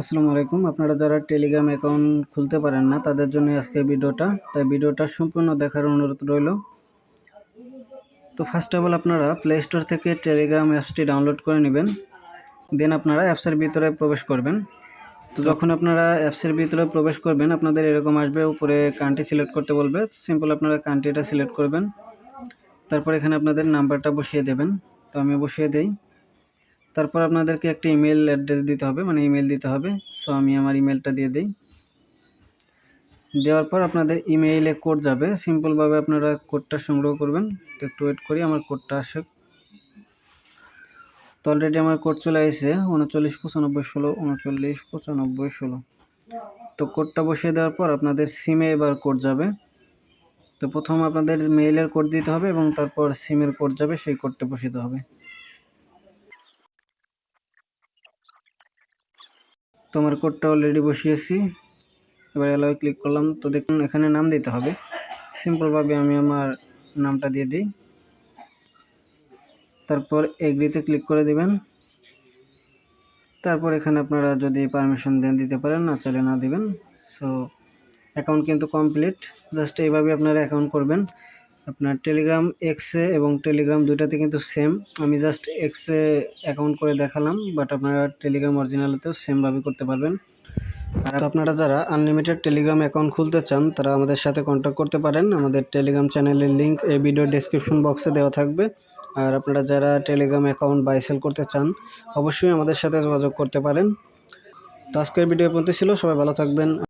আসসালামু আলাইকুম। আপনারা যারা টেলিগ্রাম অ্যাকাউন্ট খুলতে পারেন না, তাদের জন্য আজকের ভিডিওটা। তাই ভিডিওটা সম্পূর্ণ দেখার অনুরোধ রইল। তো ফার্স্ট অফ অল আপনারা প্লে স্টোর থেকে টেলিগ্রাম অ্যাপসটি ডাউনলোড করে নেবেন। দেন আপনারা অ্যাপসের ভিতরে প্রবেশ করবেন। তো যখন আপনারা অ্যাপসের ভিতরে প্রবেশ করবেন, আপনাদের এরকম আসবে, উপরে কান্ট্রি সিলেক্ট করতে বলবে। সিম্পল আপনারা কান্ট্রিটা সিলেক্ট করবেন। তারপর এখানে আপনাদের নাম্বারটা বসিয়ে দেবেন। তো আমি বসিয়ে দেই। তারপর আপনাদেরকে একটা ইমেল অ্যাড্রেস দিতে হবে মানে ইমেল দিতে হবে। সো আমি আমার ইমেলটা দিয়ে দিই। দেওয়ার পর আপনাদের ইমেইলে কোড যাবে। সিম্পলভাবে আপনারা কোডটা সংগ্রহ করবেন। তো একটু ওয়েট করি, আমার কোডটা আসে তো অলরেডি আমার কোড চলে এসেছে। উনচল্লিশ, পঁচানব্বই, ষোলো, উনচল্লিশ, পঁচানব্বই, ষোলো। তো কোডটা বসিয়ে দেওয়ার পর আপনাদের সিমে এবার কোড যাবে। তো প্রথম আপনাদের মেইলের কোড দিতে হবে এবং তারপর সিমের কোড যাবে, সেই কোডটা বসিয়ে হবে। তোমার কোডটা অলরেডি বসিয়েছি। এবার অ্যালাউ ক্লিক করলাম, তো দেখুন এখানে নাম দিতে হবে। সিম্পলভাবে আমি আমার নামটা দিয়ে দিই। তারপর এগ্রিতে ক্লিক করে দিবেন। তারপর এখানে আপনারা যদি পারমিশন দেন দিতে পারেন, না চলে না দিবেন। সো অ্যাকাউন্ট কিন্তু কমপ্লিট জাস্ট এইভাবে আপনারা অ্যাকাউন্ট করবেন। আপনার টেলিগ্রাম এক্সে এবং টেলিগ্রাম দুইটাতে কিন্তু সেম আমি জাস্ট এক্সে অ্যাকাউন্ট করে দেখালাম বাট আপনারা টেলিগ্রাম অরিজিনালতেও সেমভাবে করতে পারবেন। আর আপনারা যারা আনলিমিটেড টেলিগ্রাম অ্যাকাউন্ট খুলতে চান তারা আমাদের সাথে কন্ট্যাক্ট করতে পারেন। আমাদের টেলিগ্রাম চ্যানেলের লিঙ্ক এই ভিডিও ডেসক্রিপশন বক্সে দেওয়া থাকবে। আর আপনারা যারা টেলিগ্রাম অ্যাকাউন্ট বাই সেল করতে চান অবশ্যই আমাদের সাথে যোগাযোগ করতে পারেন। তো আজকের ভিডিও পর্যন্ত ছিল সবাই ভালো থাকবেন।